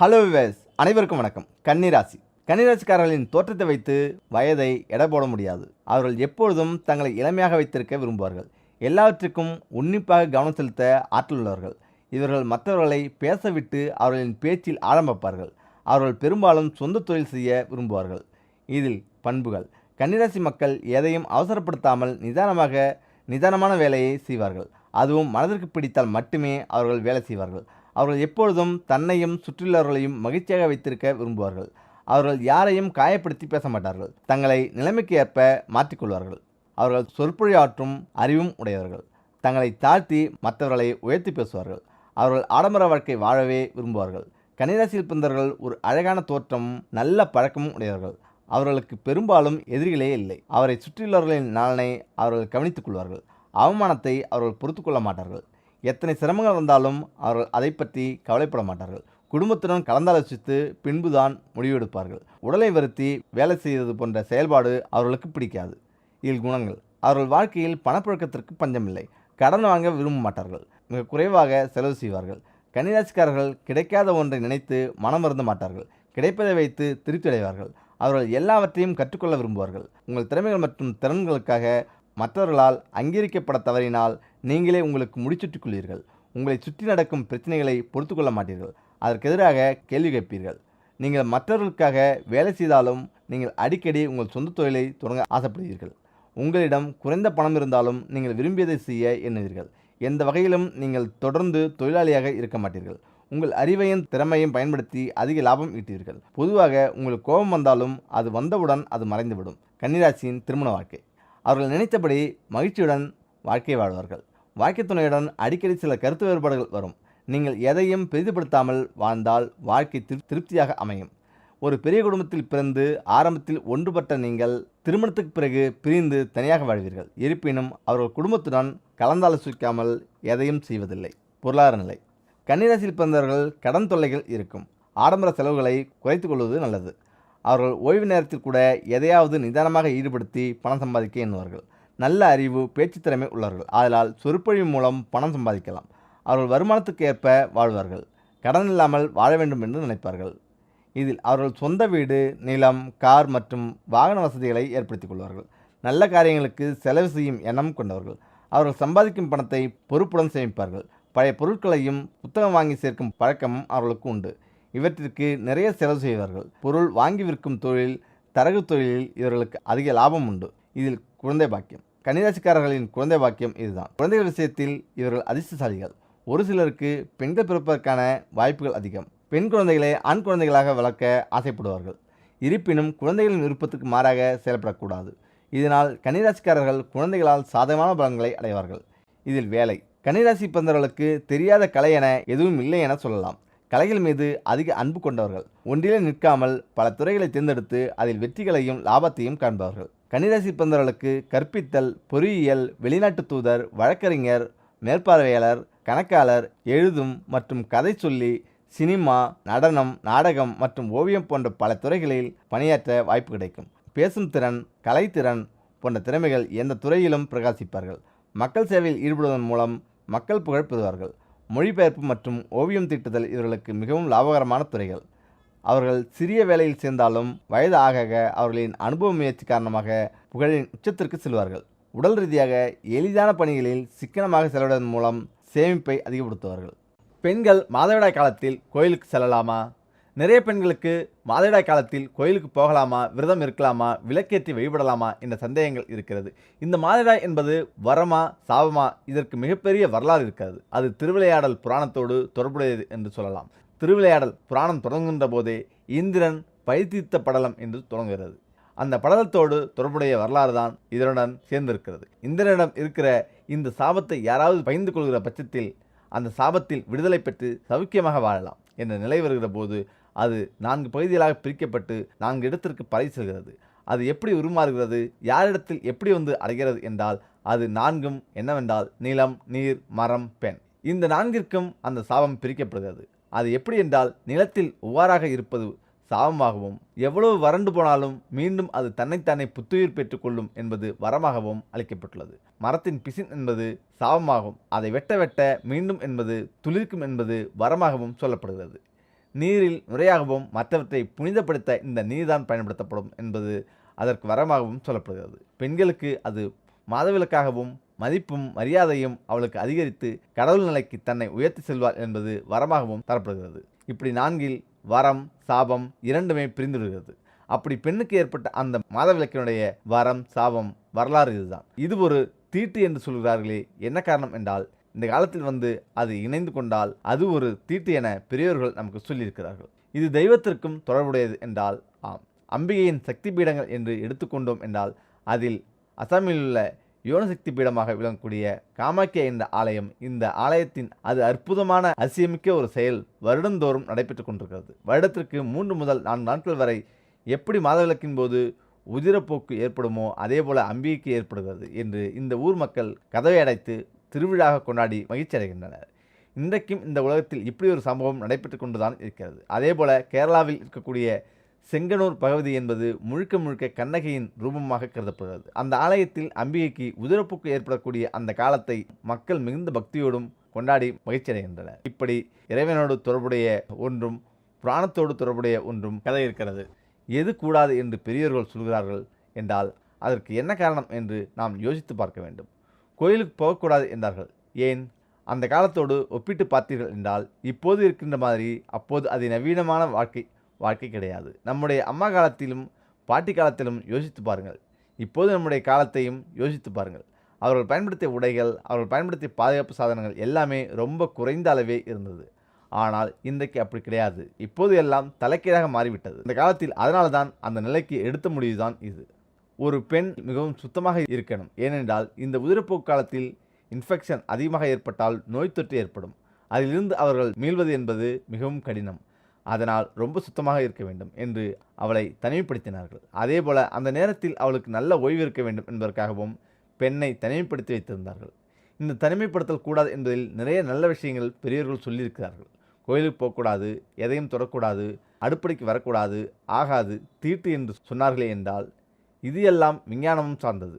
Hello wives அனைவருக்கும் வணக்கம். கன்னிராசி. கன்னிராசிக்காரர்களின் தோற்றத்தை வைத்து வயதை எடை போட முடியாது. அவர்கள் எப்பொழுதும் தங்களை இளமையாக வைத்திருக்க விரும்புவார்கள். எல்லாவற்றிற்கும் உன்னிப்பாக கவனம் செலுத்த ஆற்றல் உள்ளவர்கள். இவர்கள் மற்றவர்களை பேசவிட்டு அவர்களின் பேச்சில் ஆரம்பிப்பார்கள் அவர்கள் பெரும்பாலும் சொந்த தொழில் செய்ய விரும்புவார்கள். இதில் பண்புகள். கன்னிராசி மக்கள் எதையும் அவசரப்படுத்தாமல் நிதானமாக நிதானமான வேலையை செய்வார்கள். அதுவும் மனதிற்கு பிடித்தால் மட்டுமே அவர்கள் வேலை செய்வார்கள். அவர்கள் எப்பொழுதும் தன்னையும் சுற்றியுள்ளவர்களையும் மகிழ்ச்சியாக வைத்திருக்க விரும்புவார்கள். அவர்கள் யாரையும் காயப்படுத்தி பேச மாட்டார்கள் தங்களை நிலைமைக்கு ஏற்ப மாற்றிக்கொள்வார்கள். அவர்கள் சொற்பொழியாற்றும் அறிவும் உடையவர்கள். தங்களை தாழ்த்தி மற்றவர்களை உயர்த்தி பேசுவார்கள். அவர்கள் ஆடம்பர வாழ்க்கை வாழவே விரும்புவார்கள். கன்னிராசியில் பிறந்தவர்கள் ஒரு அழகான தோற்றமும் நல்ல பழக்கமும் உடையவர்கள். அவர்களுக்கு பெரும்பாலும் எதிரிகளே இல்லை. அவரை சுற்றியுள்ளவர்களின் நலனை அவர்கள் கவனித்துக் கொள்வார்கள். அவமானத்தை அவர்கள் பொறுத்து கொள்ள மாட்டார்கள். எத்தனை சிரமங்கள் வந்தாலும் அவர்கள் அதை பற்றி கவலைப்பட மாட்டார்கள். குடும்பத்துடன் கலந்தாலோசித்து பின்புதான் முடிவெடுப்பார்கள். உடலை வருத்தி வேலை செய்வது போன்ற செயல்பாடு அவர்களுக்கு பிடிக்காது. இதில் குணங்கள். அவர்கள் வாழ்க்கையில் பணப்புழக்கத்திற்கு பஞ்சமில்லை. கடன் வாங்க விரும்ப மாட்டார்கள். மிக குறைவாக செலவு செய்வார்கள். கன்னிராசிக்காரர்கள் கிடைக்காத ஒன்றை நினைத்து மனம் வருந்த மாட்டார்கள். கிடைப்பதை வைத்து திருப்தி அடைவார்கள் அவர்கள் எல்லாவற்றையும் கற்றுக்கொள்ள விரும்புவார்கள். உங்கள் திறமைகள் மற்றும் திறன்களுக்காக மற்றவர்களால் அங்கீகரிக்கப்பட தவறினால் நீங்களே உங்களுக்கு முடிச்சுட்டுக் கொள்வீர்கள் உங்களை சுற்றி நடக்கும் பிரச்சனைகளை பொறுத்து கொள்ள மாட்டீர்கள். அதற்கு எதிராக கேள்வி கேட்பீர்கள். நீங்கள் மற்றவர்களுக்காக வேலை செய்தாலும் நீங்கள் அடிக்கடி உங்கள் சொந்த தொழிலை தொடங்க ஆசைப்படுவீர்கள். உங்களிடம் குறைந்த பணம் இருந்தாலும் நீங்கள் விரும்பியதை செய்ய எண்ணுவீர்கள். எந்த வகையிலும் நீங்கள் தொடர்ந்து தொழிலாளியாக இருக்க மாட்டீர்கள். உங்கள் அறிவையும் திறமையும் பயன்படுத்தி அதிக லாபம் ஈட்டுவீர்கள். பொதுவாக உங்களுக்கு கோபம் வந்தாலும் அது வந்தவுடன் அது மறைந்துவிடும். கன்னிராசியின் திருமண வாழ்க்கை. அவர்கள் நினைத்தபடி மகிழ்ச்சியுடன் வாழ்க்கை வாழ்வார்கள். வாழ்க்கை துணையுடன் அடிக்கடி சில கருத்து வேறுபாடுகள் வரும். நீங்கள் எதையும் பெரிதுபடுத்தாமல் வாழ்ந்தால் வாழ்க்கை திரு திருப்தியாக அமையும். ஒரு பெரிய குடும்பத்தில் பிறந்து ஆரம்பத்தில் ஒன்றுபட்ட நீங்கள் திருமணத்துக்கு பிறகு பிரிந்து தனியாக வாழ்வீர்கள். இருப்பினும் அவர்கள் குடும்பத்துடன் கலந்தாலோசிக்காமல் எதையும் செய்வதில்லை. பொருளாதார நிலை. கன்னிராசியில் பிறந்தவர்கள் கடன் தொல்லைகள் இருக்கும். ஆடம்பர செலவுகளை குறைத்துக் கொள்வது நல்லது. அவர்கள் ஓய்வு நேரத்தில் கூட எதையாவது நிதானமாக ஈடுபடுத்தி பணம் சம்பாதிக்க எண்ணுவார்கள். நல்ல அறிவு பேச்சு திறமை உள்ளவர்கள். ஆதலால் சொற்பொழிவு மூலம் பணம் சம்பாதிக்கலாம். அவர்கள் வருமானத்துக்கு ஏற்ப வாழ்வார்கள். கடன் இல்லாமல் வாழ வேண்டும் என்று நினைப்பார்கள். இதில் அவர்கள் சொந்த வீடு நிலம் கார் மற்றும் வாகன வசதிகளை ஏற்படுத்திக் கொள்வார்கள். நல்ல காரியங்களுக்கு செலவு செய்யும் எண்ணம் கொண்டவர்கள். அவர்கள் சம்பாதிக்கும் பணத்தை பொறுப்புடன் சேமிப்பார்கள். பழைய பொருட்களையும் புத்தகம் வாங்கி சேர்க்கும் பழக்கமும் அவர்களுக்கு உண்டு. இவற்றிற்கு நிறைய செலவு செய்வார்கள். பொருள் வாங்கி விற்கும் தொழில் தரகு தொழிலில் இவர்களுக்கு அதிக லாபம் உண்டு. இதில் குழந்தை பாக்கியம். கன்னிராசிக்காரர்களின் குழந்தை வாக்கியம் இதுதான். குழந்தைகள் விஷயத்தில் இவர்கள் அதிர்ஷ்டசாலிகள். ஒரு சிலருக்கு பெண்கள் பிறப்பதற்கான வாய்ப்புகள் அதிகம். பெண் குழந்தைகளை ஆண் குழந்தைகளாக வளர்க்க ஆசைப்படுவார்கள். இருப்பினும் குழந்தைகளின் விருப்பத்துக்கு மாறாக செயல்படக்கூடாது. இதனால் கன்னிராசிக்காரர்கள் குழந்தைகளால் சாதகமான பலன்களை அடைவார்கள். இதில் வேலை. கன்னிராசி பிறந்தவர்களுக்கு தெரியாத கலை என எதுவும் இல்லை என சொல்லலாம். கலைகள் மீது அதிக அன்பு கொண்டவர்கள். ஒன்றிலே நிற்காமல் பல துறைகளை தேர்ந்தெடுத்து அதில் வெற்றிகளையும் லாபத்தையும் காண்பவர்கள். கன்னிராசி பிறந்தவர்களுக்கு கற்பித்தல் பொறியியல் வெளிநாட்டு தூதர் வழக்கறிஞர் மேற்பார்வையாளர் கணக்காளர் எழுதும் மற்றும் கதை சொல்லி சினிமா நடனம் நாடகம் மற்றும் ஓவியம் போன்ற பல துறைகளில் பணியாற்ற வாய்ப்பு கிடைக்கும். பேசும் திறன் கலைத்திறன் போன்ற திறமைகள் எந்த துறையிலும் பிரகாசிப்பார்கள். மக்கள் சேவையில் ஈடுபடுவதன் மூலம் மக்கள் புகழ் பெறுவார்கள். மொழிபெயர்ப்பு மற்றும் ஓவியம் தீட்டுதல் இவர்களுக்கு மிகவும் லாபகரமான துறைகள். அவர்கள் சிறிய வேலையில் சேர்ந்தாலும் வயது ஆக அவர்களின் அனுபவ முயற்சி காரணமாக புகழின் உச்சத்திற்கு செல்வார்கள். உடல் ரீதியாக எளிதான பணிகளில் சிக்கனமாக செலவிடுவதன் மூலம் சேமிப்பை அதிகப்படுத்துவார்கள். பெண்கள் மாதவிடாய் காலத்தில் கோயிலுக்கு செல்லலாமா? நிறைய பெண்களுக்கு மாதவிடாய் காலத்தில் கோயிலுக்கு போகலாமா? விரதம் இருக்கலாமா? விளக்கேற்றி வழிபடலாமா? என்ற சந்தேகங்கள் இருக்கிறது. இந்த மாதவிடாய் என்பது வரமா சாபமா? இதற்கு மிகப்பெரிய வரலாறு இருக்கிறது அது திருவிளையாடல் புராணத்தோடு தொடர்புடையது என்று சொல்லலாம். திருவிளையாடல் புராணம் தொடங்குகின்ற போதே இந்திரன் பைத்தீர்த்த படலம் என்று தொடங்குகிறது. அந்த படலத்தோடு தொடர்புடைய வரலாறு தான் இதனுடன் சேர்ந்திருக்கிறது. இந்திரனிடம் இருக்கிற இந்த சாபத்தை யாராவது பகிர்ந்து கொள்கிற பட்சத்தில் அந்த சாபத்தில் விடுதலை பெற்று சௌக்கியமாக வாழலாம் என்ற நிலை வருகிற போது அது நான்கு பகுதிகளாக பிரிக்கப்பட்டு நான்கு இடத்திற்கு பறை செல்கிறது. அது எப்படி உருமாறுகிறது யாரிடத்தில் எப்படி வந்து அடைகிறது என்றால் அது நான்கும் என்னவென்றால் நிலம் நீர் மரம் பெண் இந்த நான்கிற்கும் அந்த சாபம் பிரிக்கப்படுகிறது. அது எப்படி என்றால் நிலத்தில் ஒவ்வாறாக இருப்பது சாபமாகவும் எவ்வளவு வறண்டு போனாலும் மீண்டும் அது தன்னைத்தானே புத்துயிர் பெற்றுக்கொள்ளும் என்பது வரமாகவும் அளிக்கப்பட்டுள்ளது. மரத்தின் பிசின் என்பது சாபமாகும் அதை வெட்ட வெட்ட மீண்டும் என்பது துளிர்க்கும் என்பது வரமாகவும் சொல்லப்படுகிறது. நீரில் நுரையாகவும் மற்றவற்றை புனிதப்படுத்த இந்த நீர்தான் பயன்படுத்தப்படும் என்பது அதற்கு வரமாகவும் சொல்லப்படுகிறது. பெண்களுக்கு அது மாதவிலக்காகவும் மதிப்பும் மரியாதையும் அவளுக்கு அதிகரித்து கடவுள் நிலைக்கு தன்னை உயர்த்தி செல்வார் என்பது வரமாகவும் தரப்படுகிறது. இப்படி நான்கில் வரம் சாபம் இரண்டுமே பிரிந்துவிடுகிறது அப்படி பெண்ணுக்கு ஏற்பட்ட அந்த மாதவிளக்கினுடைய வரம் சாபம் வரலாறு இதுதான். இது ஒரு தீட்டு என்று சொல்கிறார்களே என்ன காரணம் என்றால் இந்த காலத்தில் வந்து அது இணைந்து கொண்டால் அது ஒரு தீட்டு என பெரியோர்கள் நமக்கு சொல்லியிருக்கிறார்கள். இது தெய்வத்திற்கும் தொடர்புடையது என்றால் ஆம். அம்பிகையின் சக்தி பீடங்கள் என்று எடுத்துக்கொண்டோம் என்றால் அதில் அசாமில் உள்ள யோனசக்தி பீடமாக விளங்கக்கூடிய காமாக்கிய என்ற ஆலயம் இந்த ஆலயத்தின் அது அற்புதமான அசியமிக்க ஒரு செயல் வருடந்தோறும் நடைபெற்றுக் கொண்டிருக்கிறது. வருடத்திற்கு மூன்று முதல் நான்கு நாட்கள் வரை எப்படி மாதவிலக்கின் போது உதிரப்போக்கு ஏற்படுமோ அதே போல அம்பிகைக்கு ஏற்படுகிறது என்று இந்த ஊர் மக்கள் கதவை அடைத்து திருவிழாக கொண்டாடி மகிழ்ச்சி அடைகின்றனர். இன்றைக்கும் இந்த உலகத்தில் இப்படி ஒரு சம்பவம் நடைபெற்று கொண்டுதான் இருக்கிறது. அதே போல கேரளாவில் இருக்கக்கூடிய செங்கனூர் பகவதி என்பது முழுக்க முழுக்க கண்ணகியின் ரூபமாக கருதப்படுகிறது. அந்த ஆலயத்தில் அம்பிகைக்கு உதிரப்போக்கு ஏற்படக்கூடிய அந்த காலத்தை மக்கள் மிகுந்த பக்தியோடும் கொண்டாடி மகிழ்ச்சி அடைகின்றனர் இப்படி இறைவனோடு தொடர்புடைய ஒன்றும் புராணத்தோடு தொடர்புடைய ஒன்றும் கதை இருக்கிறது எது கூடாது என்று பெரியவர்கள் சொல்கிறார்கள் என்றால் அதற்கு என்ன காரணம் என்று நாம் யோசித்து பார்க்க வேண்டும். கோயிலுக்கு போகக்கூடாது என்றார்கள். ஏன்? அந்த காலத்தோடு ஒப்பிட்டு பார்த்தீர்கள் என்றால் இப்போது இருக்கின்ற மாதிரி அப்போது அது நவீனமான வாழ்க்கை வாழ்க்கை கிடையாது. நம்முடைய அம்மா காலத்திலும் பாட்டி காலத்திலும் யோசித்து பாருங்கள். இப்போது நம்முடைய காலத்தையும் யோசித்து பாருங்கள். அவர்கள் பயன்படுத்திய உடைகள் அவர்கள் பயன்படுத்திய பாதுகாப்பு சாதனங்கள் எல்லாமே ரொம்ப குறைந்த அளவே இருந்தது. ஆனால் இன்றைக்கு அப்படி கிடையாது. இப்போது எல்லாம் தலைக்கீழாக மாறிவிட்டது. இந்த காலத்தில் அதனால தான் அந்த நிலைக்கு எடுத்த முடிவுதான் இது. ஒரு பெண் மிகவும் சுத்தமாக இருக்கணும். ஏனென்றால் இந்த உதிரப்போக்கு காலத்தில் இன்ஃபெக்ஷன் அதிகமாக ஏற்பட்டால் நோய் தொற்று ஏற்படும். அதிலிருந்து அவர்கள் மீள்வது என்பது மிகவும் கடினம். அதனால் ரொம்ப சுத்தமாக இருக்க வேண்டும் என்று அவளை தனிமைப்படுத்தினார்கள். அதேபோல அந்த நேரத்தில் அவளுக்கு நல்ல ஓய்வு இருக்க வேண்டும் என்பதற்காகவும் பெண்ணை தனிமைப்படுத்தி வைத்திருந்தார்கள். இந்த தனிமைப்படுத்தல் கூடாது என்பதில் நிறைய நல்ல விஷயங்கள் பெரியவர்கள் சொல்லியிருக்கிறார்கள். கோயிலுக்கு போகக்கூடாது எதையும் தொடக்கூடாது அடுப்படைக்கு வரக்கூடாது ஆகாது தீட்டு என்று சொன்னார்களே என்றால் இது எல்லாம் விஞ்ஞானமும் சார்ந்தது.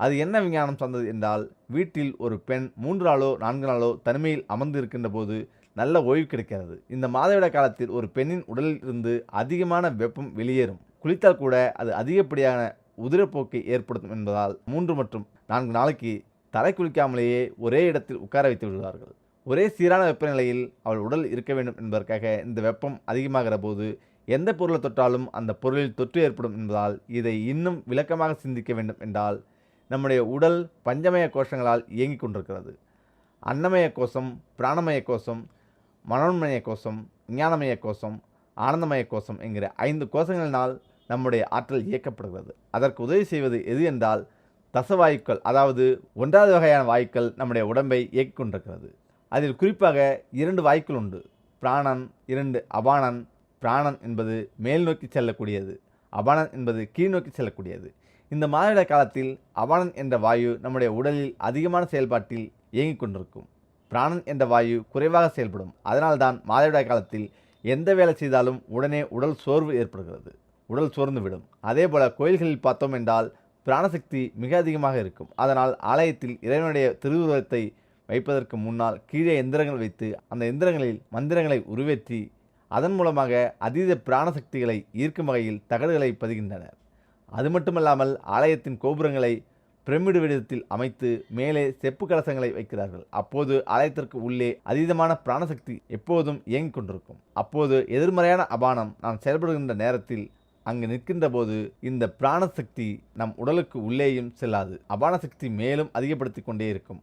அது என்ன விஞ்ஞானம் சார்ந்தது என்றால் வீட்டில் ஒரு பெண் மூன்று நாளோ நான்கு நாளோ தனிமையில் அமர்ந்து இருக்கின்ற போது நல்ல ஓய்வு கிடைக்கிறது இந்த மாதவிட காலத்தில் ஒரு பெண்ணின் உடலில் இருந்து அதிகமான வெப்பம் வெளியேறும். குளித்தால் கூட அது அதிகப்படியான உதிரப்போக்கை ஏற்படுத்தும் என்பதால் மூன்று மற்றும் நான்கு நாளைக்கு தலை குளிக்காமலேயே ஒரே இடத்தில் உட்கார வைத்து விடுவார்கள் ஒரே சீரான வெப்பநிலையில் அவள் உடல் இருக்க வேண்டும் என்பதற்காக இந்த வெப்பம் அதிகமாகிற போது எந்த பொருளை தொட்டாலும் அந்த பொருளில் தொற்று ஏற்படும் என்பதால் இதை இன்னும் விளக்கமாக சிந்திக்க வேண்டும் என்றால் நம்முடைய உடல் பஞ்சமய கோஷங்களால் இயங்கிக் கொண்டிருக்கிறது. அன்னமய கோஷம் பிராணமய கோஷம் மனோன்மய கோஷம் விஞ்ஞானமய கோஷம் ஆனந்தமய கோஷம் என்கிற ஐந்து கோஷங்களினால் நம்முடைய ஆற்றல் இயக்கப்படுகிறது. அதற்கு உதவி செய்வது எது என்றால் தசவாயுக்கள் அதாவது ஒன்றாவது வகையான வாயுக்கள் நம்முடைய உடம்பை இயக்கிக் கொண்டிருக்கிறது. அதில் குறிப்பாக இரண்டு வாயுக்கள் உண்டு. பிராணன் இரண்டு அபானன். பிராணன் என்பது மேல் நோக்கி செல்லக்கூடியது அபானன் என்பது கீழ் நோக்கி செல்லக்கூடியது. இந்த மாதவிட காலத்தில் அபானன் என்ற வாயு நம்முடைய உடலில் அதிகமான செயல்பாட்டில் இயங்கிக் கொண்டிருக்கும். பிராணன் என்ற வாயு குறைவாக செயல்படும். அதனால்தான் மாதவிடாய் காலத்தில் எந்த வேலை செய்தாலும் உடனே உடல் சோர்வு ஏற்படுகிறது. உடல் சோர்ந்து விடும். அதே கோயில்களில் பார்த்தோம் என்றால் பிராணசக்தி மிக அதிகமாக இருக்கும். அதனால் ஆலயத்தில் இறைவனுடைய திருவுருவத்தை வைப்பதற்கு முன்னால் கீழே எந்திரங்கள் வைத்து அந்த எந்திரங்களில் மந்திரங்களை உருவேற்றி அதன் மூலமாக அதீத பிராணசக்திகளை ஈர்க்கும் வகையில் தகடுகளை பதிகின்றனர். அது மட்டுமல்லாமல் ஆலயத்தின் கோபுரங்களை பிரமிடு வடிவத்தில் அமைத்து மேலே செப்பு கலசங்களை வைக்கிறார்கள். அப்போது ஆலயத்திற்கு உள்ளே அதீதமான பிராணசக்தி எப்போதும் இயங்கிக் கொண்டிருக்கும். அப்போது எதிர்மறையான அபானம் நான் செயல்படுகின்ற நேரத்தில் அங்கு நிற்கின்ற போது இந்த பிராணசக்தி நம் உடலுக்கு உள்ளேயும் செல்லாது. அபான சக்தி மேலும் அதிகப்படுத்தி கொண்டே இருக்கும்.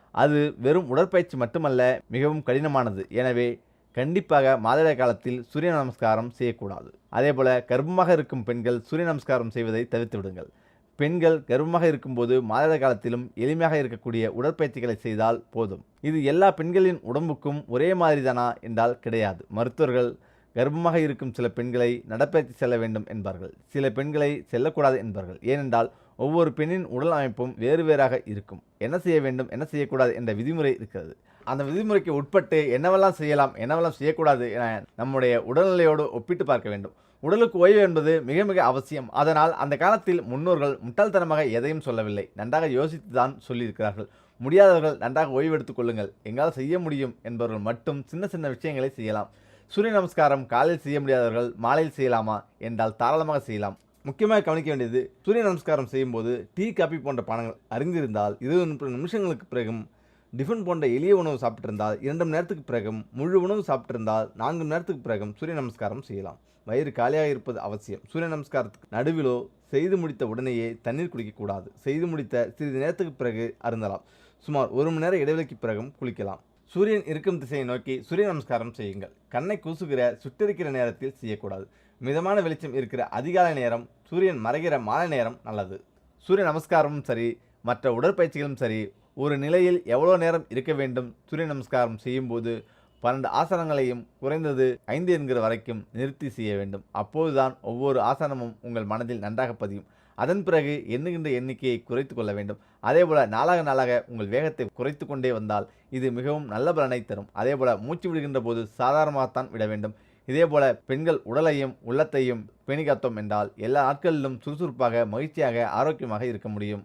அது வெறும் உடற்பயிற்சி மட்டுமல்ல மிகவும் கடினமானது. எனவே கண்டிப்பாக மாதவிடாய் காலத்தில் சூரிய நமஸ்காரம் செய்யக்கூடாது. அதேபோல கர்ப்பமாக இருக்கும் பெண்கள் சூரிய நமஸ்காரம் செய்வதை தவிர்த்து விடுங்கள். பெண்கள் கர்ப்பமாக இருக்கும்போது மாதவிடாய் காலத்திலும் எளிமையாக இருக்கக்கூடிய உடற்பயிற்சிகளை செய்தால் போதும். இது எல்லா பெண்களின் உடம்புக்கும் ஒரே மாதிரிதானா என்றால் கிடையாது. மருத்துவர்கள் கர்ப்பமாக இருக்கும் சில பெண்களை நடப்பயிற்சி செல்ல வேண்டும் என்பார்கள். சில பெண்களை செல்லக்கூடாது என்பார்கள். ஏனென்றால் ஒவ்வொரு பெண்ணின் உடல் அமைப்பும் வேறு வேறாக இருக்கும். என்ன செய்ய வேண்டும்? என்ன செய்யக்கூடாது? என்ற விதிமுறை இருக்கிறது. அந்த விதிமுறைக்கு உட்பட்டு என்னவெல்லாம் செய்யலாம்? என்னவெல்லாம் செய்யக்கூடாது? என நம்முடைய உடல்நிலையோடு ஒப்பிட்டு பார்க்க வேண்டும். உடலுக்கு ஓய்வு என்பது மிக மிக அவசியம். அதனால் அந்த காலத்தில் முன்னோர்கள் முட்டாள்தனமாக எதையும் சொல்லவில்லை. நன்றாக யோசித்து தான் சொல்லியிருக்கிறார்கள். முடியாதவர்கள் நன்றாக ஓய்வு எடுத்துக் கொள்ளுங்கள். எங்களால் செய்ய முடியும் என்பவர்கள் மட்டும் சின்ன சின்ன விஷயங்களை செய்யலாம். சூரிய நமஸ்காரம் காலையில் செய்ய முடியாதவர்கள் மாலையில் செய்யலாமா? என்றால் தாராளமாக செய்யலாம். முக்கியமாக கவனிக்க வேண்டியது சூரிய நமஸ்காரம் செய்யும்போது டீ காபி போன்ற பானங்கள் அறிந்திருந்தால் இருபது முப்பது நிமிஷங்களுக்கு பிறகும் டிஃபன் போன்ற எளிய உணவு சாப்பிட்டிருந்தால் இரண்டு மணி நேரத்துக்கு பிறகும் முழு உணவு சாப்பிட்டிருந்தால் நான்கு மணி நேரத்துக்கு பிறகும் சூரிய நமஸ்காரம் செய்யலாம். வயிறு காலியாக இருப்பது அவசியம். சூரிய நமஸ்காரத்துக்கு நடுவிலோ செய்து முடித்த உடனேயே தண்ணீர் குடிக்கக்கூடாது செய்து முடித்த சிறிது நேரத்துக்கு பிறகு அருந்தலாம். சுமார் ஒரு மணி நேர இடைவெளிக்கு பிறகும் குளிக்கலாம். சூரியன் இருக்கும் திசையை நோக்கி சூரிய நமஸ்காரம் செய்யுங்கள். கண்ணை கூசுகிற சுட்டிருக்கிற நேரத்தில் செய்யக்கூடாது. மிதமான வெளிச்சம் இருக்கிற அதிகாலை நேரம் சூரியன் மறைகிற மாலை நேரம் நல்லது. சூரிய நமஸ்காரமும் சரி மற்ற உடற்பயிற்சிகளும் சரி ஒரு நிலையில் எவ்வளோ நேரம் இருக்க வேண்டும் சூரிய நமஸ்காரம் செய்யும்போது பன்னெண்டு ஆசனங்களையும் குறைந்தது ஐந்து என்கிற வரைக்கும் நிறுத்தி செய்ய வேண்டும். அப்போதுதான் ஒவ்வொரு ஆசனமும் உங்கள் மனதில் நன்றாக பதியும். அதன் பிறகு எண்ணுகின்ற எண்ணிக்கையை குறைத்து கொள்ள வேண்டும். அதேபோல் நாளாக நாளாக உங்கள் வேகத்தை குறைத்து கொண்டே வந்தால் இது மிகவும் நல்ல பலனை தரும். அதேபோல் மூச்சு விடுகின்ற போது சாதாரணமாகத்தான் விட வேண்டும். இதேபோல பெண்கள் உடலையும் உள்ளத்தையும் பேணிகாத்தோம் என்றால் எல்லா நாட்களிலும் சுறுசுறுப்பாக மகிழ்ச்சியாக ஆரோக்கியமாக இருக்க முடியும்.